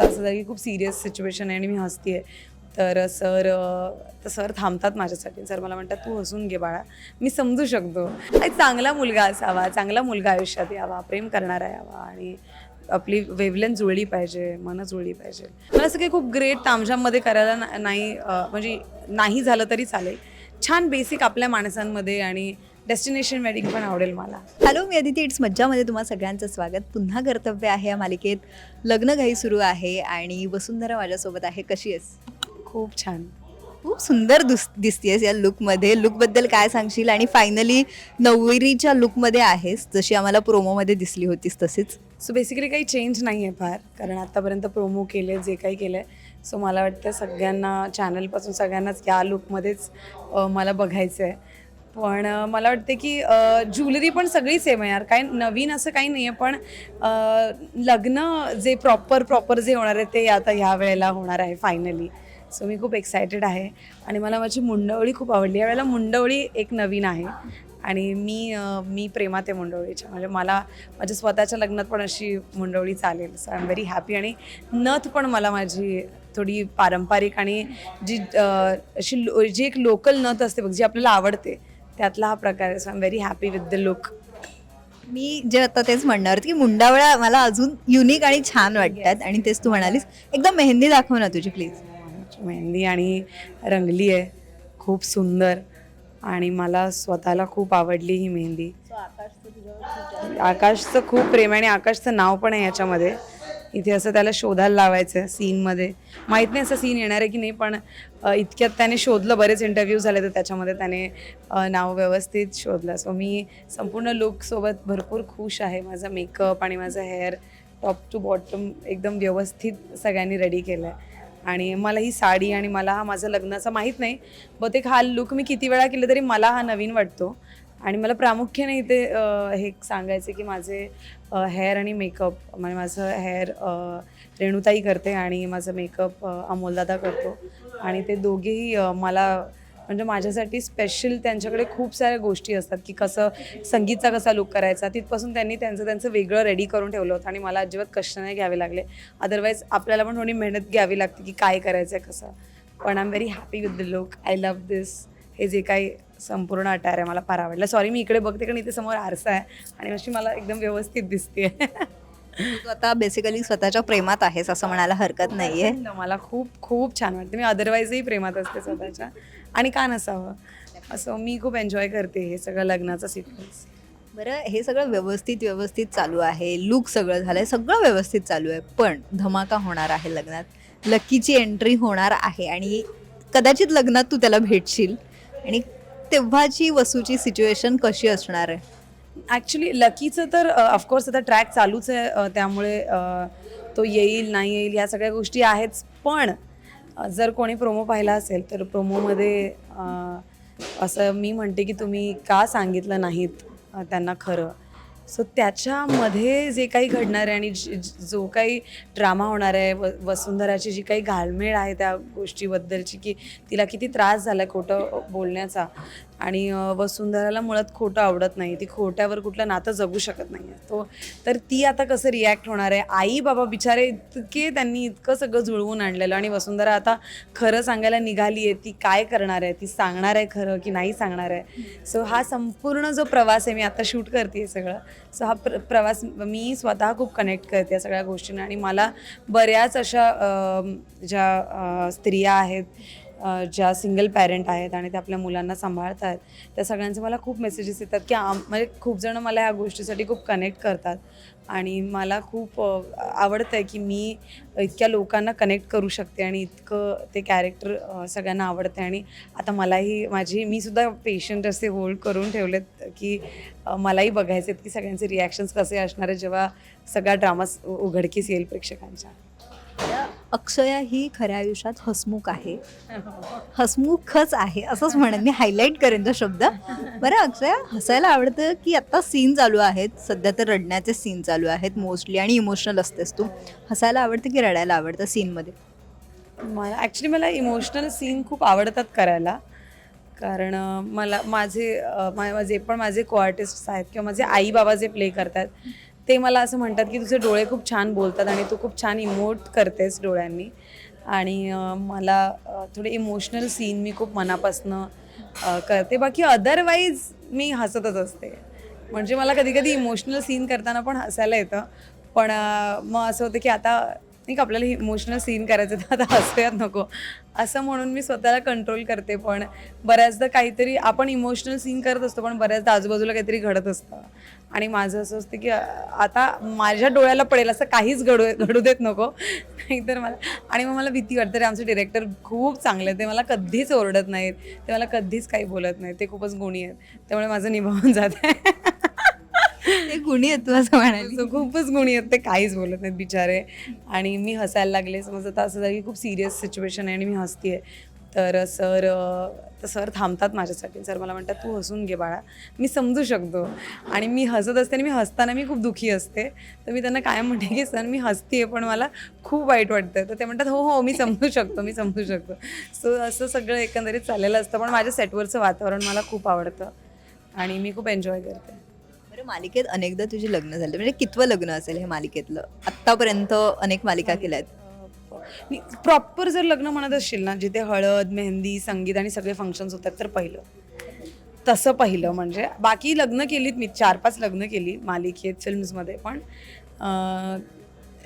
असं झालं की खूप सिरियस सिच्युएशन आहे आणि मी हसतीये. तर सर तर सर थांबतात माझ्यासाठी. सर मला म्हणतात तू हसून घे बाळा. मी समजू शकतो. आणि चांगला मुलगा असावा. चांगला मुलगा आयुष्यात यावा. प्रेम करणारा यावा. आणि आपली वेवलेन जुळली पाहिजे. मन जुळली पाहिजे. मला असं काही खूप ग्रेट तामझाममध्ये करायला ना- नाही म्हणजे नाही झालं तरी चालेल. छान बेसिक आपल्या माणसांमध्ये आणि डेस्टिनेशन वेडिंग पण आवडेल मला. हॅलो मी अदिती. इट्स मज्जामध्ये तुम्हा सगळ्यांचं स्वागत. पुन्हा कर्तव्य आहे या मालिकेत. लग्न घाई सुरू आहे आणि वसुंधरा माझ्यासोबत आहे. कशी आहेस? खूप छान. खूप सुंदर दुस दिसतेस या लुकमध्ये लुकबद्दल काय सांगशील? आणि फायनली नवरीच्या लुकमध्ये आहेस. जशी आम्हाला प्रोमोमध्ये दिसली होतीस तशीच सो बेसिकली काही चेंज नाही आहे फार. कारण आत्तापर्यंत प्रोमो केले जे काही केलं. आहे सो मला वाटतं सगळ्यांना चॅनलपासून सगळ्यांनाच या लुकमध्येच मला बघायचं आहे पण मला वाटते की ज्वेलरी पण सगळी सेम आहे यार. काय नवीन असं काही नाही आहे पण लग्न जे प्रॉपर प्रॉपर जे होणार आहे ते आता ह्या वेळेला होणार आहे फायनली सो मी खूप एक्सायटेड आहे. आणि मला माझी मुंडवळी खूप आवडली. यावेळेला मुंडवळी एक नवीन आहे. आणि मी मी प्रेमात आहे मुंडवळीच्या. म्हणजे मला माझ्या स्वतःच्या लग्नात पण अशी मुंडवळी चालेल. So I am very happy आणि नथ पण मला माझी थोडी पारंपरिक आणि जी अशी लो- जी एक लोकल नथ असते बघ जी आपल्याला आवडते त्यातला हा प्रकार आहे. So I am very happy with the look मी जे आता तेच म्हणणार होते की मुंडावळ्या मला अजून युनिक आणि छान वाटतात. आणि तेच तू म्हणालीस एकदम मेहंदी दाखव ना तुझी प्लीज मेहंदी आणि रंगली आहे. खूप सुंदर. आणि मला स्वतःला खूप आवडली ही मेहंदी. आकाशचं खूप प्रेम आहे आणि आकाशचं नाव पण आहे याच्यामध्ये. इथे असं त्याला शोधायला लावायचं आहे सीनमध्ये. माहीत नाही असं सीन येणार आहे की नाही पण इतक्यात त्याने शोधलं बरेच इंटरव्ह्यू झाले तर त्याच्यामध्ये त्याने नाव व्यवस्थित शोधलं. सो मी संपूर्ण लुकसोबत भरपूर खुश आहे. माझा मेकअप आणि माझं हेअर टॉप टू बॉटम एकदम व्यवस्थित सगळ्यांनी रेडी केलं आहे आणि मला ही साडी आणि मला हा माझं लग्नाचा माहीत नाही. बहुतेक हा लुक मी किती वेळा केलं तरी मला हा नवीन वाटतो. आणि मला प्रामुख्याने इथे हे सांगायचं की माझे हेअर आणि मेकअप म्हणजे माझं हेअर रेणुताई करते आणि माझं मेकअप अमोलदादा करतो. आणि ते दोघेही मला म्हणजे माझ्यासाठी स्पेशल त्यांच्याकडे खूप साऱ्या गोष्टी असतात की कसं संगीतचा कसा लुक करायचा. तिथपासून त्यांनी त्यांचं त्यांचं वेगळं रेडी करून ठेवलं होतं आणि मला अजिबात कष्ट नाही घ्यावे लागले. अदरवाईज आपल्याला पण थोडी मेहनत घ्यावी लागते की काय करायचं आहे कसं. पण I am very happy with the look I love this हे जे काही संपूर्ण अटायर आहे मला फार आवडलं. सॉरी मी इकडे बघते कारण इथे समोर आरसा आहे आणि अशी मला एकदम व्यवस्थित दिसते तू आता बेसिकली स्वतःच्या प्रेमात आहेस असं म्हणायला हरकत नाहीये. मला खूप खूप छान वाटते. मी अदरवाईजही प्रेमात असते स्वतःच्या. आणि का नसावं? असं मी खूप एन्जॉय करते हे सगळं लग्नाचं सिक्वेन्स बरं हे सगळं व्यवस्थित व्यवस्थित चालू आहे. लुक सगळं झालंय. सगळं व्यवस्थित चालू आहे. पण धमाका होणार आहे लग्नात. लकीची एंट्री होणार आहे आणि कदाचित लग्नात तू त्याला भेटशील. आणि तेव्हाची वसूची सिच्युएशन कशी असणार आहे? ॲक्च्युली लकीचं तर ऑफकोर्स आता ट्रॅक चालूच आहे त्यामुळे तो येईल नाही येईल या सगळ्या गोष्टी आहेच. पण जर कोणी प्रोमो पाहिला असेल तर प्रोमोमध्ये असं मी म्हणते की तुम्ही का सांगितलं नाहीत त्यांना खरं? सो त्याच्यामध्ये जे काही घडणार आहे आणि जी- जो काही ड्रामा होणार आहे व वसुंधराची जी काही घालमेळ आहे त्या गोष्टीबद्दलची की तिला किती त्रास झाला खोटं बोलण्याचा. आणि वसुंधराला मुळात खोटं आवडत नाही. ती खोट्यावर कुठलं नातं जगू शकत नाही. आहे तो तर ती आता कसं रिॲक्ट होणार आहे? आई बाबा बिचारे इतके त्यांनी इतकं सगळं जुळवून आणलेलं आणि वसुंधरा आता खरं सांगायला निघाली आहे. ती काय करणार आहे? ती सांगणार आहे खरं की नाही सांगणार आहे? सो हा संपूर्ण जो प्रवास आहे मी आता शूट करते सगळं. सो हा प्र प्रवास मी स्वतः खूप कनेक्ट करते या सगळ्या गोष्टींना आणि मला बऱ्याच अशा ज्या स्त्रिया आहेत ज्या सिंगल पॅरेंट आहेत आणि त्या आपल्या मुलांना सांभाळत आहेत त्या सगळ्यांचे मला खूप मेसेजेस येतात की आम म्हणजे खूप जणं मला ह्या गोष्टीसाठी खूप कनेक्ट करतात. आणि मला खूप आवडतं आहे की मी इतक्या लोकांना कनेक्ट करू शकते आणि इतकं ते कॅरेक्टर सगळ्यांना आवडते आणि आता मलाही माझी मी सुद्धा पेशंट असे होल्ड करून ठेवलेत की मलाही बघायचे आहेत की सगळ्यांचे रिॲक्शन्स कसे असणार आहे जेव्हा सगळा ड्रामा उघडकीस येईल प्रेक्षकांच्या. अक्षया ही खऱ्या आयुष्यात हसमुख आहे. हसमुखच आहे असंच म्हणेन. मी हायलाईट करेन तो शब्द. बरं अक्षया हसायला आवडतं की आत्ता सीन चालू आहेत? सध्या तर रडण्याचे सीन चालू आहेत मोस्टली आणि इमोशनल असतेस तू. हसायला आवडतं की रडायला आवडतं सीनमध्ये मला ॲक्च्युली मला इमोशनल सीन खूप आवडतात करायला. कारण मला माझे मा- जे पण माझे को आर्टिस्ट आहेत किंवा माझे आई बाबा जे प्ले करतात ते मला असं म्हणतात की तुझे डोळे खूप छान बोलतात आणि तू खूप छान इमोट करतेस डोळ्यांनी. आणि मला थोडे इमोशनल सीन मी खूप मनापासनं करते. बाकी अदरवाईज मी हसतच असते. म्हणजे मला कधी कधी इमोशनल सीन करताना पण हसायला येतं. पण मग असं होतं की आता नाही का आपल्याला इमोशनल सीन करायचं तर आता हसूयात नको. असं म्हणून मी स्वतःला कंट्रोल करते पण बऱ्याचदा काहीतरी आपण इमोशनल सीन करत असतो पण बऱ्याचदा आजूबाजूला काहीतरी घडत असतं. आणि माझं असं असतं की आता माझ्या डोळ्याला पडेल असं काहीच घडू घडू देत नको. नाहीतर मला आणि मग मला भीती वाटते रे आमचे डिरेक्टर खूप चांगले आहेत ते मला कधीच ओरडत नाहीत ते मला कधीच काही बोलत नाहीत ते खूपच गुणी आहेत. त्यामुळे माझं निभावून जात आहे ते गुणी आहेत तू असं म्हणायचं खूपच गुणी आहेत ते काहीच बोलत नाहीत बिचारे. आणि मी हसायला लागले समज आता असं झालं की खूप सिरियस सिच्युएशन आहे आणि मी हसतीये. तर सर तर सर थांबतात माझ्यासाठी. सर मला म्हणतात तू हसून घे बाळा. मी समजू शकतो. आणि मी हसत असते आणि मी हसताना मी खूप दुःखी असते. तर मी त्यांना कायम म्हणते की सर मी हसतीये पण मला खूप वाईट वाटतं तर ते म्हणतात हो हो मी समजू शकतो मी समजू शकतो. सो असं सगळं एकंदरीत चाललेलं असतं पण माझ्या सेटवरचं वातावरण मला खूप आवडतं. आणि मी खूप एन्जॉय करते. बरं मालिकेत अनेकदा तुझी लग्न झाले. म्हणजे कितवं लग्न असेल हे मालिकेतलं? आत्तापर्यंत अनेक मालिका केल्या आहेत प्रॉपर जर लग्न म्हणत असशील ना जिथे हळद मेहंदी संगीत आणि सगळे फंक्शन्स होतात तर पहिलं. तसं पहिलं म्हणजे बाकी लग्न केलीत मी चार पाच लग्न केली मालिकेत फिल्म्समध्ये पण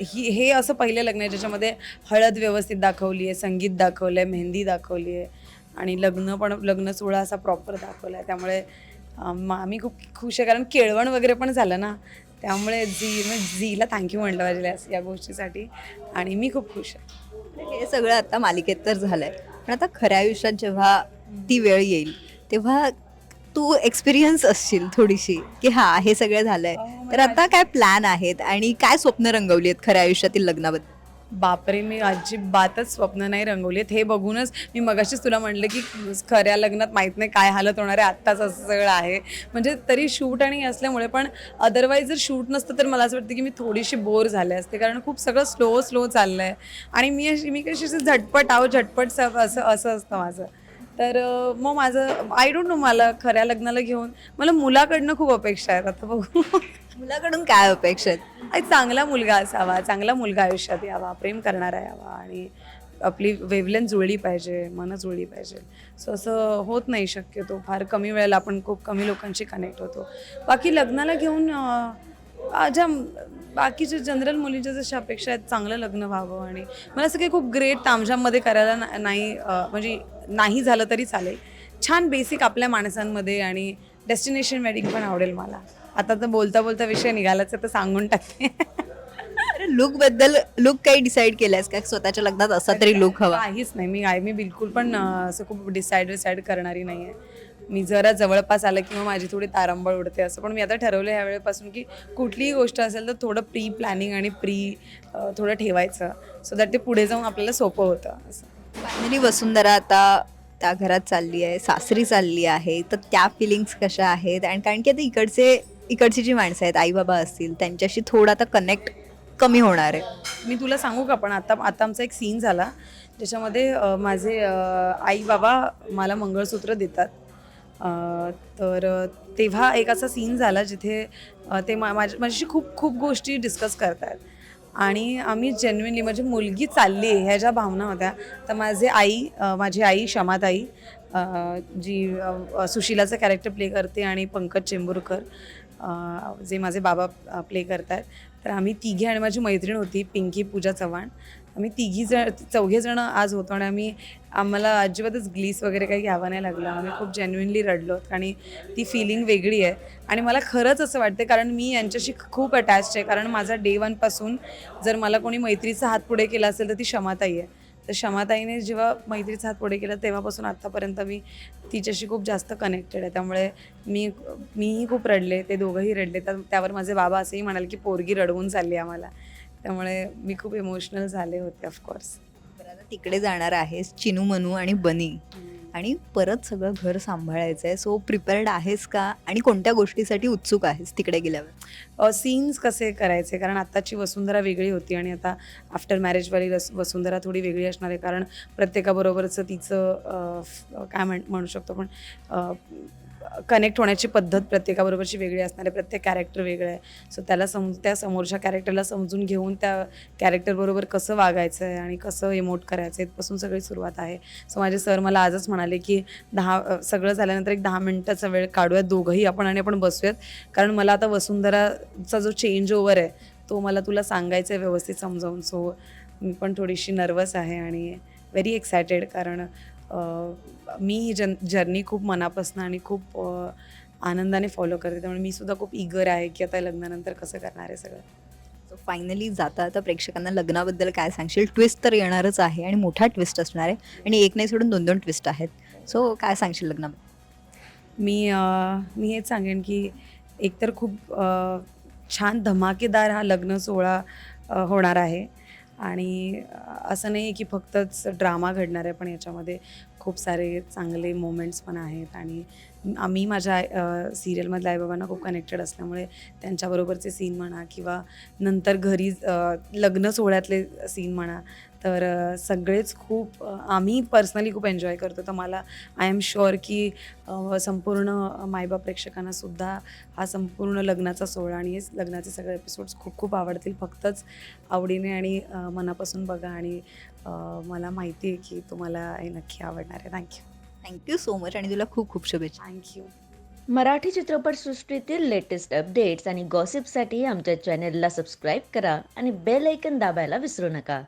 ही हे असं पहिलं लग्न आहे ज्याच्यामध्ये हळद व्यवस्थित दाखवली आहे संगीत दाखवलं आहे मेहंदी दाखवली आहे आणि लग्न पण लग्न सोहळा असा प्रॉपर दाखवला आहे. त्यामुळे आम्ही खूप खुश आहे कारण केळवण वगैरे पण झालं ना. त्यामुळे झी म्हणजे झीला थँक्यू म्हटलं पाहिजे या- गोष्टीसाठी. आणि मी खूप खुश आहे. हे सगळं आता मालिकेत तर झालंय. पण आता खऱ्या आयुष्यात जेव्हा ती वेळ येईल तेव्हा तू एक्सपिरियन्स असशील थोडीशी की हा हे सगळं झालंय. तर आता काय प्लॅन आहेत? आणि काय स्वप्न रंगवली आहेत खऱ्या आयुष्यातील लग्नाबद्दल? बापरे मी अजिबातच स्वप्न नाही रंगवलीत हे बघूनच मी मगाशीच तुला म्हणलं की खऱ्या लग्नात माहीत नाही काय हालत होणार आहे आत्ताच असं सगळं आहे. म्हणजे तरी शूट आणि असल्यामुळे पण अदरवाईज जर शूट नसतं तर मला असं वाटतं की मी थोडीशी बोर झाले असते. कारण खूप सगळं स्लो स्लो चाललं आहे आणि मी अशी मी कशी अशी झटपट आहो झटपट सब असं असं असतं माझं. तर मग माझं आय डोंट नो मला खऱ्या लग्नाला घेऊन मला मुलाकडनं खूप अपेक्षा आहेत. आता बघू. मुलाकडून काय अपेक्षा आहेत? एक चांगला मुलगा असावा चांगला मुलगा आयुष्यात यावा प्रेम करणारा यावा आणि आपली वेवलेन जुळली पाहिजे मन जुळली पाहिजे. सो असं होत नाही शक्यतो. फार कमी वेळेला आपण खूप कमी लोकांशी कनेक्ट होतो. बाकी लग्नाला घेऊन ज्या बाकीच्या जनरल मुलींच्या जशा अपेक्षा आहेत चांगलं लग्न व्हावं आणि मला असं काही खूप ग्रेट तामझाममध्ये करायला ना- नाही म्हणजे नाही झालं तरी चालेल. छान बेसिक आपल्या माणसांमध्ये आणि डेस्टिनेशन वेडिंग पण आवडेल मला. आता तर बोलता बोलता विषय निघालाच तर सांगून टाकते. लुकबद्दल लुक काही डिसाईड केलंयस का? स्वतःच्या लग्नात असा तरी लुक हवा. काहीच नाही मी आहे मी बिलकुल पण असं खूप डिसाईड विसाईड करणारी नाही आहे मी जरा जवळपास आलं की मग माझी थोडी तारंबळ उडते असं. पण मी आता ठरवलं ह्या वेळेपासून की कुठलीही गोष्ट असेल तर थोडं प्री प्लॅनिंग आणि प्री थोडं ठेवायचं. सो दॅट ते पुढे जाऊन आपल्याला सोपं होतं असं. फायनली वसुंधरा आता त्या घरात चालली आहे सासरी चालली आहे. तर त्या फिलिंग्स कशा आहेत? आणि कारण की आता इकडचे इकडची जी माणसं आहेत आई बाबा असतील त्यांच्याशी थोडं आता कनेक्ट कमी होणार आहे. मी तुला सांगू का पण आता आता आमचा एक सीन झाला ज्याच्यामध्ये माझे आई बाबा मला मंगळसूत्र देतात. तर तेव्हा एक असा सीन झाला जिथे ते मा- माझ्या माझ्याशी खूप खूप गोष्टी डिस्कस करतात. आणि आम्ही जेन्युनली म्हणजे मुलगी चालली आहे ह्या ज्या भावना होत्या तर माझे आई माझी आई क्षमाताई जी अं, सुशिलाचं कॅरेक्टर प्ले करते आणि पंकज चेंबूरकर जे माझे बाबा प्ले करतात. तर आम्ही तिघे आणि माझी मैत्रीण होती पिंकी पूजा चव्हाण. आम्ही तिघी जण चौघे जण आज होतो आणि आम्ही आम्हाला अजिबातच ग्लीस वगैरे काही घ्यावं नाही लागलं. आम्ही खूप जेन्युनली रडलो आणि ती फिलिंग वेगळी आहे. आणि मला खरंच असं वाटते कारण मी यांच्याशी खूप अटॅच्ड आहे. कारण माझा डे वनपासून जर मला कोणी मैत्रीचा हात पुढे केला असेल तर ती क्षमाताई आहे. तर क्षमाताईने जेव्हा मैत्रीचा हात पुढे केला तेव्हापासून आत्तापर्यंत मी तिच्याशी खूप जास्त कनेक्टेड आहे. त्यामुळे मी मीही खूप रडले ते दोघंही रडले. तर त्यावर माझे बाबा असंही म्हणाले की पोरगी रडवून चालली आम्हाला. त्यामुळे मी खूप इमोशनल झाले होते ऑफकोर्स तिकडे जाणार आहेस चिनू मनू आणि बनी. आणि परत सगळं घर सांभाळायचं आहे सो प्रिपेअर्ड आहेस का? आणि कोणत्या गोष्टीसाठी उत्सुक आहेस तिकडे गेल्यावर? सीन्स कसे करायचे? कारण आत्ताची वसुंधरा वेगळी होती आणि आता आफ्टर मॅरेजवाली रस वसुंधरा थोडी वेगळी असणार आहे. कारण प्रत्येकाबरोबरचं तिचं काय म्हण म्हणू शकतो पण कनेक्ट होण्याची पद्धत प्रत्येकाबरोबरची वेगळी असणार आहे प्रत्येक कॅरेक्टर वेगळं आहे. सो त्याला सम त्या समोरच्या कॅरेक्टरला समजून घेऊन त्या कॅरेक्टरबरोबर कसं वागायचं आहे आणि कसं इमोट करायचं आहे इथपासून सगळी सुरुवात आहे. सो माझे सर मला आजच म्हणाले की दहा सगळं झाल्यानंतर एक दहा मिनटाचा वेळ काढूयात दोघंही आपण आणि आपण बसूयात. कारण मला आता वसुंधराचा जो चेंज ओव्हर आहे तो मला तुला सांगायचा आहे व्यवस्थित समजावून. सो मी पण थोडीशी नर्वस आहे आणि व्हेरी एक्सायटेड कारण मी ही जन जर्नी खूप मनापासून आणि खूप आनंदाने फॉलो करते. त्यामुळे मी सुद्धा खूप इगर आहे की आता लग्नानंतर कसं करणार आहे सगळं. सो फायनली जाता आता प्रेक्षकांना लग्नाबद्दल काय सांगशील? ट्विस्ट तर येणारच आहे आणि मोठा ट्विस्ट असणार आहे. आणि एक नाही सोडून दोन दोन ट्विस्ट आहेत. सो काय सांगशील लग्नाबद्दल? मी मी हेच सांगेन की एकतर खूप छान धमाकेदार हा लग्न सोहळा होणार आहे. आणि असं नाही आहे की फक्तच ड्रामा घडणार आहे पण याच्यामध्ये खूप सारे चांगले मोमेंट्स पण आहेत आणि आम्ही माझ्या सिरियलमधल्या आईबाबांना खूप कनेक्टेड असल्यामुळे त्यांच्याबरोबरचे सीन म्हणा किंवा नंतर घरी लग्न सोहळ्यातले सीन म्हणा तर सगळेच खूप आम्ही पर्सनली खूप एन्जॉय करतो. तर मला आय एम शुअर की संपूर्ण मायबाप प्रेक्षकांना सुद्धा हा संपूर्ण लग्नाचा सोहळा आणि लग्नाचे सगळे एपिसोड्स खूप खूप आवडतील. फक्तच आवडीने आणि मनापासून बघा आणि मला माहिती आहे की तुम्हाला हे नक्की आवडणार आहे. थँक्यू थँक्यू सो मच आणि तुला खूप खूप शुभेच्छा. थँक्यू मराठी चित्रपटसृष्टीतील लेटेस्ट अपडेट्स आणि गॉसिपसाठी आमच्या चॅनेलला सबस्क्राईब करा आणि बेल ऐकन दाबायला विसरू नका.